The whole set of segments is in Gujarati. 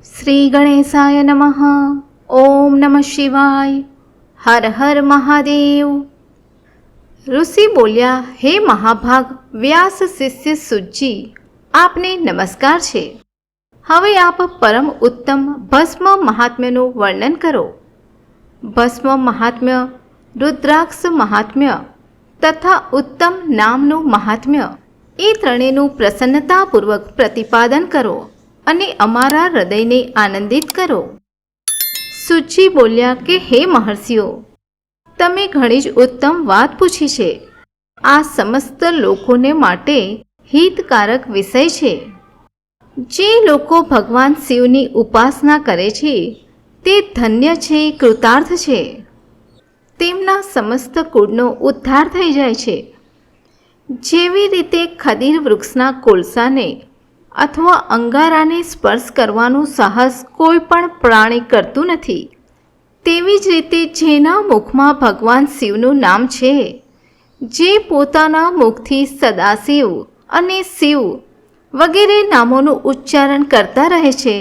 શ્રી ગણેશાય નમઃ ઓમ નમઃ શિવાય હર હર મહાદેવ ઋષિ બોલ્યા હે મહાભાગ વ્યાસ શિષ્ય સુજી આપને નમસ્કાર છે હવે આપ પરમ ઉત્તમ ભસ્મ મહાત્મ્યનું વર્ણન કરો ભસ્મ મહાત્મ્ય રુદ્રાક્ષ મહાત્મ્ય તથા ઉત્તમ નામનું મહાત્મ્ય એ ત્રણેયનું પ્રસન્નતાપૂર્વક પ્રતિપાદન કરો અને અમારા હૃદયને આનંદિત કરો. સુચિ બોલ્યા કે, હે મહર્ષિઓ, તમે ઘણી જ ઉત્તમ વાત પૂછી છે. આ સમસ્ત લોકોને માટે હિતકારક વિષય છે. જે લોકો ભગવાન શિવની ઉપાસના કરે છે, તે ધન્ય છે, કૃતાર્થ છે. તેમના સમસ્ત કુળનો ઉદ્ધાર થઈ જાય છે. જેવી રીતે ખદીર વૃક્ષના કોલસાને અથવા અંગારાને સ્પર્શ કરવાનું સાહસ કોઈ પણ પ્રાણી કરતું નથી. તેવી જ રીતે જેના મુખમાં ભગવાન શિવનું નામ છે, જે પોતાના મુખથી સદાશિવ અને શિવ વગેરે નામોનું ઉચ્ચારણ કરતા રહે છે,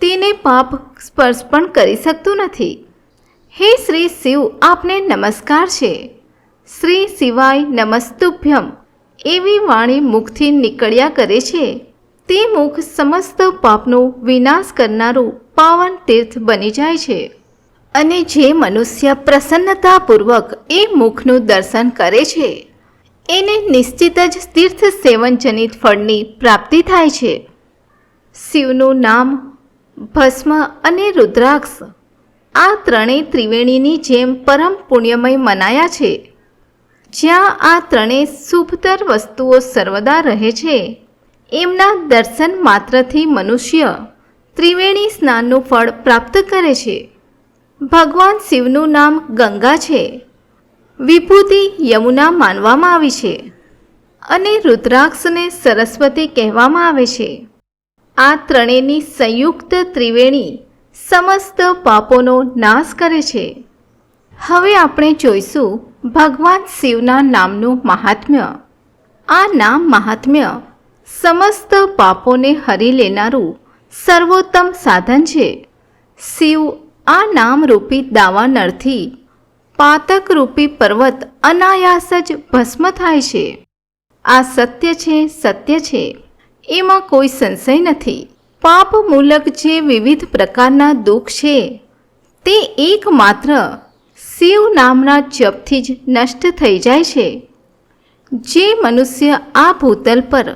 તેને પાપ સ્પર્શ પણ કરી શકતું નથી. હે શ્રી શિવ, આપને નમસ્કાર છે. શ્રી શિવાય નમસ્તુભ્યમ એવી વાણી મુખથી નીકળ્યા કરે છે. તે મુખ સમસ્ત પાપનો વિનાશ કરનારું પાવન તીર્થ બની જાય છે. અને જે મનુષ્ય પ્રસન્નતાપૂર્વક એ મુખનું દર્શન કરે છે, એને નિશ્ચિત જ તીર્થ સેવનજનિત ફળની પ્રાપ્તિ થાય છે. શિવનું નામ ભસ્મ અને રુદ્રાક્ષ આ ત્રણેય ત્રિવેણીની જેમ પરમ પુણ્યમય મનાયા છે. જ્યાં આ ત્રણેય શુભતર વસ્તુઓ સર્વદા રહે છે. એમના દર્શન માત્રથી મનુષ્ય ત્રિવેણી સ્નાનનું ફળ પ્રાપ્ત કરે છે. ભગવાન શિવનું નામ ગંગા છે. વિભૂતિ યમુના માનવામાં આવી છે અને રુદ્રાક્ષને સરસ્વતી કહેવામાં આવે છે. આ ત્રણેયની સંયુક્ત ત્રિવેણી સમસ્ત પાપોનો નાશ કરે છે. હવે આપણે જોઈશું ભગવાન શિવના નામનું મહાત્મ્ય. આ નામ મહાત્મ્ય સમસ્ત પાપોને હરી લેનારું સર્વોત્તમ સાધન છે. શિવ આ નામરૂપી દાવાનળથી પાતકરૂપી પર્વત અનાયાસ જ ભસ્મ થાય છે. આ સત્ય છે સત્ય છે. એમાં કોઈ સંશય નથી. પાપ મૂલક જે વિવિધ પ્રકારના દુઃખ છે, તે એકમાત્ર શિવ નામના જપથી જ નષ્ટ થઈ જાય છે. જે મનુષ્ય આ ભૂતલ પર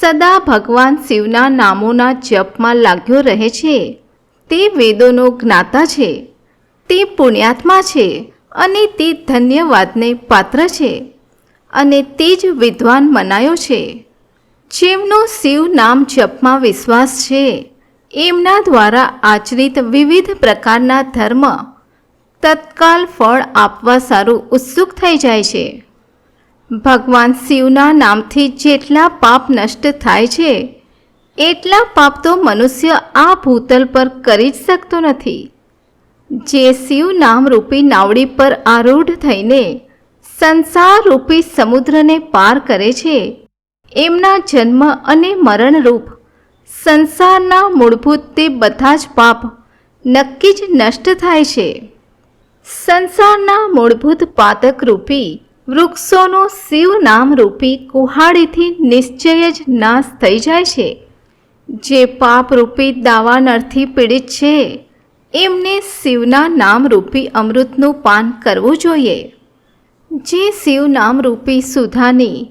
સદા ભગવાન શિવના નામોના જપમાં લાગ્યો રહે છે. તે વેદોનો જ્ઞાતા છે. તે પુણ્યાત્મા છે અને તે ધન્યવાદને પાત્ર છે અને તે જ વિદ્વાન મનાયો છે. જેમનો શિવ નામ જપમાં વિશ્વાસ છે, એમના દ્વારા આચરિત વિવિધ પ્રકારના ધર્મ તત્કાલ ફળ આપવા સારું ઉત્સુક થઈ જાય છે. ભગવાન શિવના નામથી જેટલા પાપ નષ્ટ થાય છે, એટલા પાપ તો મનુષ્ય આ ભૂતલ પર કરી જ શકતો નથી. જે શિવ નામરૂપી નાવડી પર આરૂઢ થઈને સંસાર રૂપી સમુદ્રને પાર કરે છે, એમના જન્મ અને મરણરૂપ સંસારના મૂળભૂત તે બધા જ પાપ નક્કી જ નષ્ટ થાય છે. સંસારના મૂળભૂત પાતક રૂપી વૃક્ષોનો શિવ નામરૂપી કુહાડીથી નિશ્ચય જ નાશ થઈ જાય છે. જે પાપરૂપી દાવાનળથી પીડિત છે, એમને શિવના નામરૂપી અમૃતનું પાન કરવું જોઈએ. જે શિવ નામરૂપી સુધાની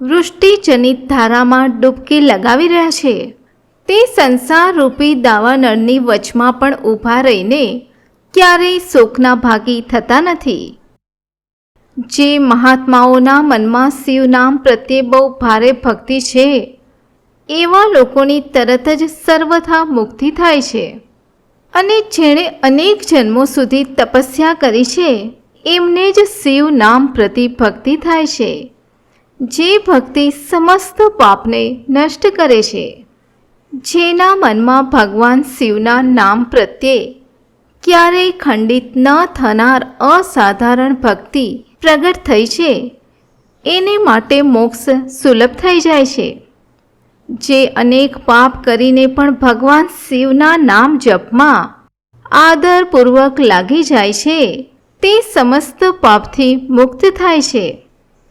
વૃષ્ટિજનિત ધારામાં ડૂબકી લગાવી રહ્યા છે, તે સંસારરૂપી દાવાનળની વચમાં પણ ઊભા રહીને ક્યારેય શોકના ભાગી થતા નથી. જે મહાત્માઓના મનમાં શિવ નામ પ્રત્યે બહુ ભારે ભક્તિ છે, એવા લોકોની તરત જ સર્વથા મુક્તિ થાય છે. અને જેણે અનેક જન્મો સુધી તપસ્યા કરી છે, એમને જ શિવ નામ પ્રતિ ભક્તિ થાય છે. જે ભક્તિ સમસ્ત પાપને નષ્ટ કરે છે. જેના મનમાં ભગવાન શિવના નામ પ્રત્યે ક્યારેય ખંડિત ન થનાર અસાધારણ ભક્તિ પ્રગટ થઈ છે. એને માટે મોક્ષ સુલભ થઈ જાય છે. જે અનેક પાપ કરીને પણ ભગવાન શિવના નામ જપમાં આદરપૂર્વક લાગી જાય છે, તે સમસ્ત પાપથી મુક્ત થાય છે.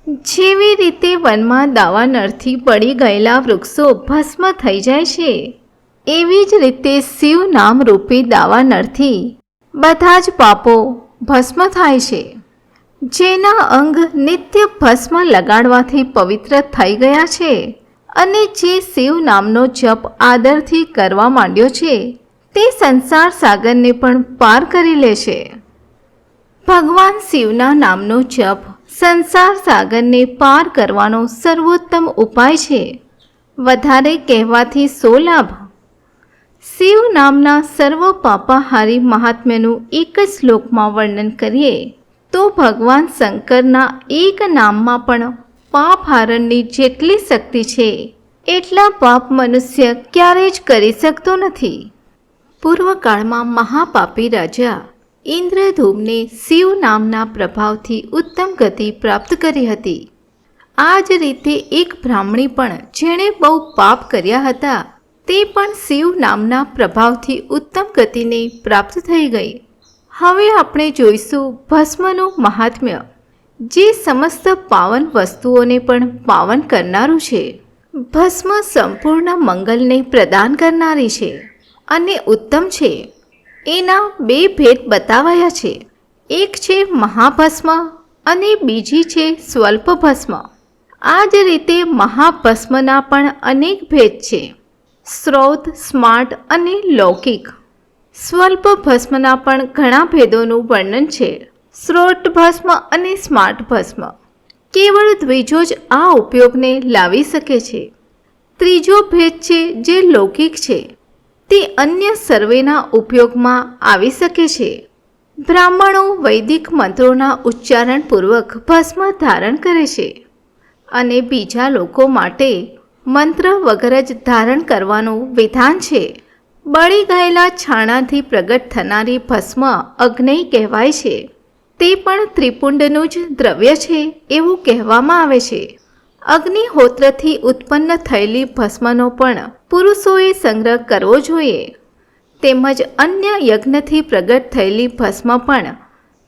જેવી રીતે વનમાં દાવાનળથી પડી ગયેલા વૃક્ષો ભસ્મ થઈ જાય છે, એવી જ રીતે શિવ નામ રૂપી દાવાનળથી બધા જ પાપો ભસ્મ થાય છે. જેના અંગ નિત્ય ભસ્મ લગાડવાથી પવિત્ર થઈ ગયા છે અને જે શિવ નામનો જપ આદરથી કરવા માંડ્યો છે, તે સંસાર સાગરને પણ પાર કરી લે છે. ભગવાન શિવના નામનો જપ સંસાર સાગરને પાર કરવાનો સર્વોત્તમ ઉપાય છે. વધારે કહેવાથી સો લાભ? શિવ નામના સર્વ પાપાહારી મહાત્મ્યનું એક જ શ્લોકમાં વર્ણન કરીએ. તો ભગવાન શંકરના એક નામમાં પણ પાપહારણની જેટલી શક્તિ છે, એટલા પાપ મનુષ્ય ક્યારેય જ કરી શકતો નથી. પૂર્વકાળમાં મહાપાપી રાજા ઇન્દ્રધૂમને શિવ નામના પ્રભાવથી ઉત્તમ ગતિ પ્રાપ્ત કરી હતી. આ જ રીતે એક બ્રાહ્મણી પણ જેણે બહુ પાપ કર્યા હતા, તે પણ શિવ નામના પ્રભાવથી ઉત્તમ ગતિને પ્રાપ્ત થઈ ગઈ. હવે આપણે જોઈશું ભસ્મનું મહાત્મ્ય, જે સમસ્ત પાવન વસ્તુઓને પણ પાવન કરનારું છે. ભસ્મ સંપૂર્ણ મંગલને પ્રદાન કરનારી છે અને ઉત્તમ છે. એના બે ભેદ બતાવાયા છે. એક છે મહાભસ્મ અને બીજી છે સ્વલ્પ ભસ્મ આ જ રીતે મહાભસ્મના પણ અનેક ભેદ છે. સ્રોત, સ્માર્ટ અને લૌકિક. સ્વલ્પ ભસ્મના પણ ઘણા ભેદોનું વર્ણન છે. સ્રોટ ભસ્મ અને સ્માર્ટ ભસ્મ. કેવળ દ્વિજો જ આ ઉપયોગને લાવી શકે છે. ત્રીજો ભેદ છે જે લૌકિક છે. તે અન્ય સર્વેના ઉપયોગમાં આવી શકે છે. બ્રાહ્મણો વૈદિક મંત્રોના ઉચ્ચારણપૂર્વક ભસ્મ ધારણ કરે છે. અને બીજા લોકો માટે મંત્ર વગર જ ધારણ કરવાનું વિધાન છે. બળી ગયેલા છાણાથી પ્રગટ થનારી ભસ્મ અગ્નિ કહેવાય છે. તે પણ ત્રિપુંડનું જ દ્રવ્ય છે એવું કહેવામાં આવે છે. અગ્નિહોત્રથી ઉત્પન્ન થયેલી ભસ્મનો પણ પુરુષોએ સંગ્રહ કરવો જોઈએ. તેમજ અન્ય યજ્ઞથી પ્રગટ થયેલી ભસ્મ પણ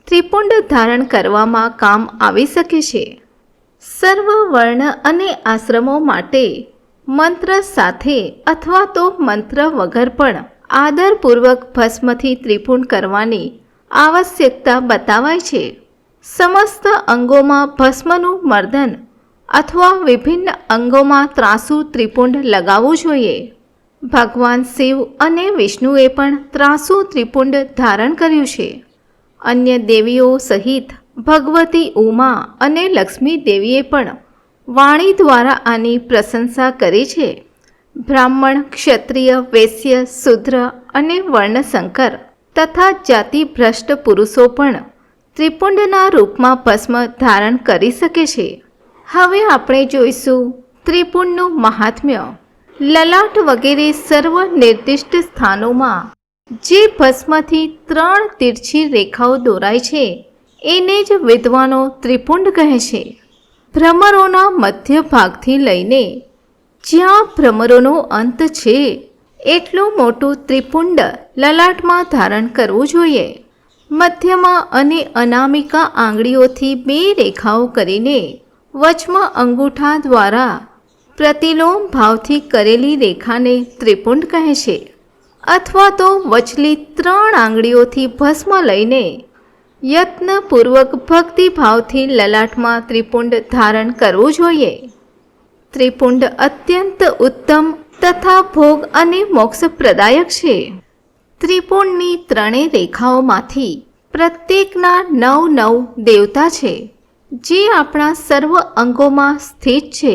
ત્રિપુંડ ધારણ કરવામાં કામ આવી શકે છે. સર્વ વર્ણ અને આશ્રમો માટે મંત્ર સાથે અથવા તો મંત્ર વગર પણ આદરપૂર્વક ભસ્મથી ત્રિપુંડ કરવાની આવશ્યકતા બતાવાય છે. સમસ્ત અંગોમાં ભસ્મનું મર્દન અથવા વિભિન્ન અંગોમાં ત્રાસુ ત્રિપુંડ લગાવવું જોઈએ. ભગવાન શિવ અને વિષ્ણુએ પણ ત્રાસુ ત્રિપુંડ ધારણ કર્યું છે. અન્ય દેવીઓ સહિત ભગવતી ઉમા અને લક્ષ્મી દેવીએ પણ વાણી દ્વારા આની પ્રશંસા કરી છે. બ્રાહ્મણ, ક્ષત્રિય, વૈશ્ય, શુદ્ર અને વર્ણશંકર તથા જાતિ ભ્રષ્ટ પુરુષો પણ ત્રિપુંડના રૂપમાં ભસ્મ ધારણ કરી શકે છે. હવે આપણે જોઈશું ત્રિપુંડનું મહાત્મ્ય. લલાટ વગેરે સર્વ નિર્દિષ્ટ સ્થાનોમાં જે ભસ્મથી ત્રણ તીરછી રેખાઓ દોરાય છે, એને જ વિદ્વાનો ત્રિપુંડ કહે છે. ભ્રમરોના મધ્ય ભાગથી લઈને જ્યાં ભ્રમરોનો અંત છે, એટલું મોટું ત્રિપુંડ લલાટમાં ધારણ કરવું જોઈએ. મધ્યમાં અને અનામિકા આંગળીઓથી બે રેખાઓ કરીને વચમાં અંગૂઠા દ્વારા પ્રતિલોમ ભાવથી કરેલી રેખાને ત્રિપુંડ કહે છે. અથવા તો વચલી ત્રણ આંગળીઓથી ભસ્મ લઈને યત્નપૂર્વક ભક્તિભાવથી લલાટમાં ત્રિપુંડ ધારણ કરવું જોઈએ. ત્રિપુંડ અત્યંત ઉત્તમ તથા ભોગ અને મોક્ષપ્રદાયક છે. ત્રિપુંડની ત્રણેય રેખાઓમાંથી પ્રત્યેકના નવ નવ દેવતા છે, જે આપણા સર્વ અંગોમાં સ્થિત છે.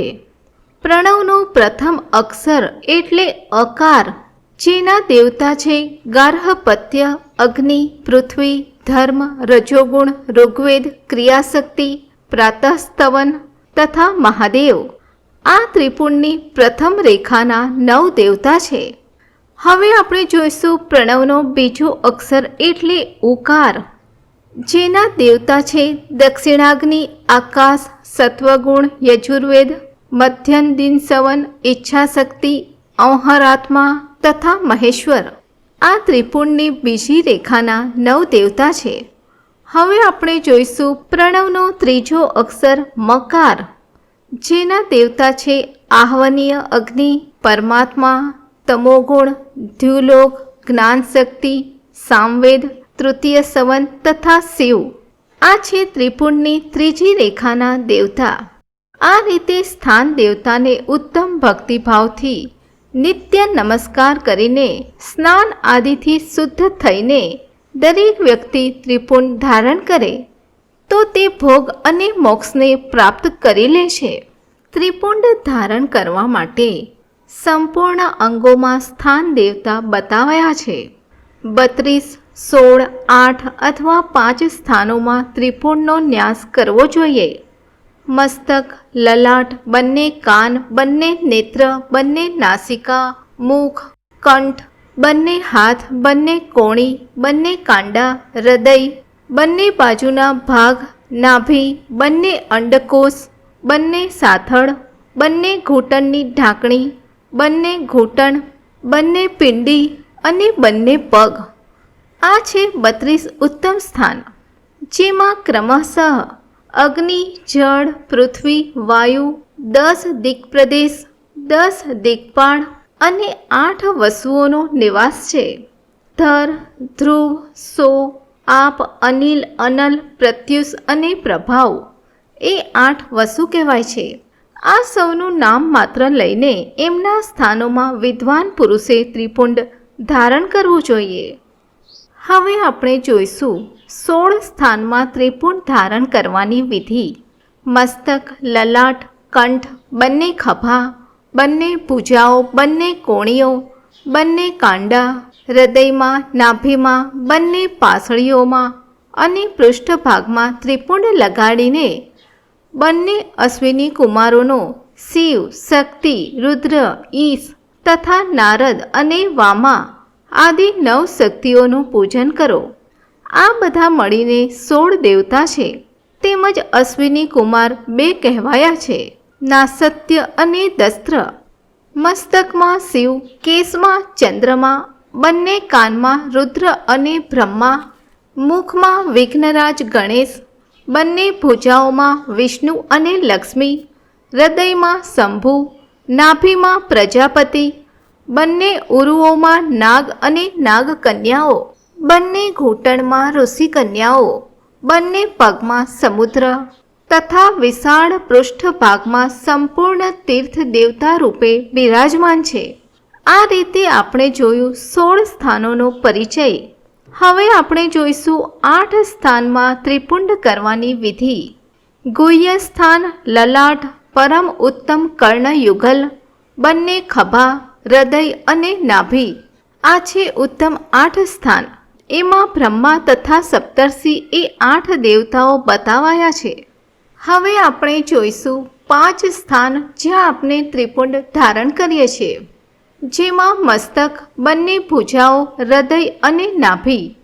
પ્રણવનો પ્રથમ અક્ષર એટલે અકાર, જેના દેવતા છે ગાર્હપત્ય, અગ્નિ, પૃથ્વી ધર્મ, રજોગુણ, ઋગ્વેદ, ક્રિયાશક્તિ, પ્રાતસ્તવન તથા મહાદેવ. આ ત્રિપુણની પ્રથમ રેખાના નવ દેવતા છે. હવે આપણે જોઈશું પ્રણવનો બીજો અક્ષર એટલે ઉકાર. જેના દેવતા છે દક્ષિણાગ્નિ, આકાશ, સત્વગુણ, યજુર્વેદ મધ્યન દિન સવન, ઈચ્છાશક્તિ ઔહરાત્મા તથા મહેશ્વર. આ ત્રિપુણની બીજી રેખાના નવ દેવતા છે. હવે આપણે જોઈશું પ્રણવનો ત્રીજો અક્ષર મકાર, જેના દેવતા છે આહ્વનીય અગ્નિ, પરમાત્મા, તમોગુણ, દ્યુલોક, જ્ઞાનશક્તિ, સામવેદ, તૃતીય સવન તથા શિવ. આ છે ત્રિપુણની ત્રીજી રેખાના દેવતા. આ રીતે સ્થાન દેવતાને ઉત્તમ ભક્તિભાવથી નિત્ય નમસ્કાર કરીને સ્નાન આદિથી શુદ્ધ થઈને દરેક વ્યક્તિ ત્રિપુણ ધારણ કરે, તો તે ભોગ અને મોક્ષને પ્રાપ્ત કરી લે છે. ત્રિપુંડ ધારણ કરવા માટે સંપૂર્ણ અંગોમાં સ્થાન દેવતા બતાવ્યા છે. બત્રીસ, સોળ, આઠ અથવા પાંચ સ્થાનોમાં ત્રિપુણનો ન્યાસ કરવો જોઈએ. મસ્તક, લલાટ, બંને કાન, બંને નેત્ર, બંને નાસિકા, મુખ, કંઠ, બંને હાથ, બંને કોણી, બંને કાંડા, હૃદય, બંને બાજુના ભાગ, નાભી, બંને અંડકોષ, બંને સાથળ, બંને ઘૂંટણની ઢાંકણી, બંને ઘૂંટણ, બંને પિંડી અને બંને પગ. આ છે બત્રીસ ઉત્તમ સ્થાન, જેમાં ક્રમશઃ અગ્નિ, જળ, પૃથ્વી, વાયુ, દસ દિક્પ્રદેશ દસ દિક્પાળ અને આઠ વસુઓનો નિવાસ છે. ધર, ધ્રુવ, સો, આપ, અનિલ, અનલ, પ્રત્યુષ અને પ્રભાવ એ આઠ વસુ કહેવાય છે. આ સૌનું નામ માત્ર લઈને એમના સ્થાનોમાં વિદ્વાન પુરુષે ત્રિપુંડ ધારણ કરવું જોઈએ. હવે આપણે જોઈશું સોળ સ્થાનમાં ત્રિપુણ ધારણ કરવાની વિધિ. મસ્તક, લલાટ, કંઠ, બંને ખભા, બંને ભૂજાઓ, બંને કોણીઓ, બંને કાંડા, હૃદયમાં, નાભીમાં, બંને પાસળીઓમાં અને પૃષ્ઠભાગમાં ત્રિપુંડ લગાડીને બંને અશ્વિની કુમારોનો શિવ, શક્તિ, રુદ્ર, ઈશ તથા નારદ અને વામા આદિ નવ શક્તિઓનું પૂજન કરો. આ બધા મળીને સોળ દેવતા છે. તેમજ અશ્વિની કુમાર બે કહેવાયા છે. નાસત્ય અને દસ્ત્ર. મસ્તકમાં શિવ કેસમાં ચંદ્રમા, બંને કાનમાં રુદ્ર અને બ્રહ્મા. મુખમાં વિઘ્નરાજ ગણેશ. બંને ભૂજાઓમાં વિષ્ણુ અને લક્ષ્મી. હૃદયમાં શંભુ. નાભીમાં પ્રજાપતિ. બંને ઉરુઓમાં નાગ અને નાગકન્યાઓ. બંને ઘૂંટણમાં ઋષિકન્યાઓ બંને પગમાં સમુદ્ર તથા વિશાળ પૃષ્ઠભાગમાં સંપૂર્ણ તીર્થ દેવતા રૂપે બિરાજમાન છે. આ રીતે આપણે જોયું સોળ સ્થાનોનો પરિચય. હવે આપણે જોઈશું આઠ સ્થાનમાં ત્રિપુંડ કરવાની વિધિ. ગુહ્ય સ્થાન, લલાટ, પરમ ઉત્તમ કર્ણયુગલ, બંને ખભા, હૃદય અને નાભી. આ છે ઉત્તમ આઠ સ્થાન. એમાં બ્રહ્મા તથા સપ્તર્ષિ એ આઠ દેવતાઓ બતાવાયા છે. હવે આપણે જોઈશું પાંચ સ્થાન જ્યાં આપણે ત્રિપુંડ ધારણ કરીએ છીએ. જેમાં મસ્તક, બંને ભૂજાઓ, હૃદય અને નાભી.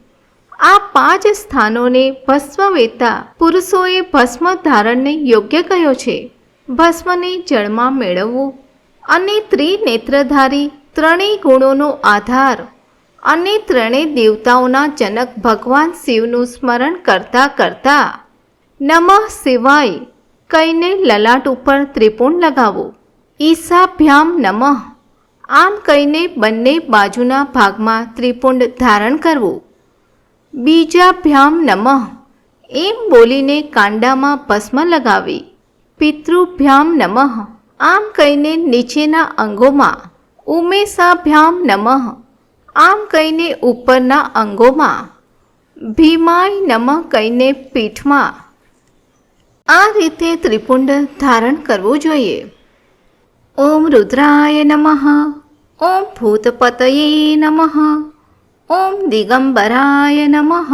આ પાંચ સ્થાનોને ભસ્મ વેતા પુરુષોએ ભસ્મ ધારણને યોગ્ય કહ્યો છે. ભસ્મને જળમાં મેળવવું અને ત્રિનેત્રધારી ત્રણેય ગુણોનો આધાર અને ત્રણેય દેવતાઓના જનક ભગવાન શિવનું સ્મરણ કરતા કરતા નમઃ શિવાય કહીને લલાટ ઉપર ત્રિપુણ લગાવો. ઈશાભ્યામ નમઃ. આમ કહીને બંને બાજુના ભાગમાં ત્રિપુંડ ધારણ કરવું. બીજાભ્યામ નમઃ. એમ બોલીને કાંડામાં ભસ્મ લગાવી. પિતૃભ્યામ નમઃ. આમ કહીને નીચેના અંગોમાં ઉમેશાભ્યામ નમઃ. આમ કહીને ઉપરના અંગોમાં ભીમાય નમઃ કહીને પીઠમાં, આ રીતે ત્રિપુંડ ધારણ કરવું જોઈએ. ઓમ રુદ્રાય નમઃ, ઓમ ભૂતપતયે નમઃ, ઓમ દિગંબરાય નમઃ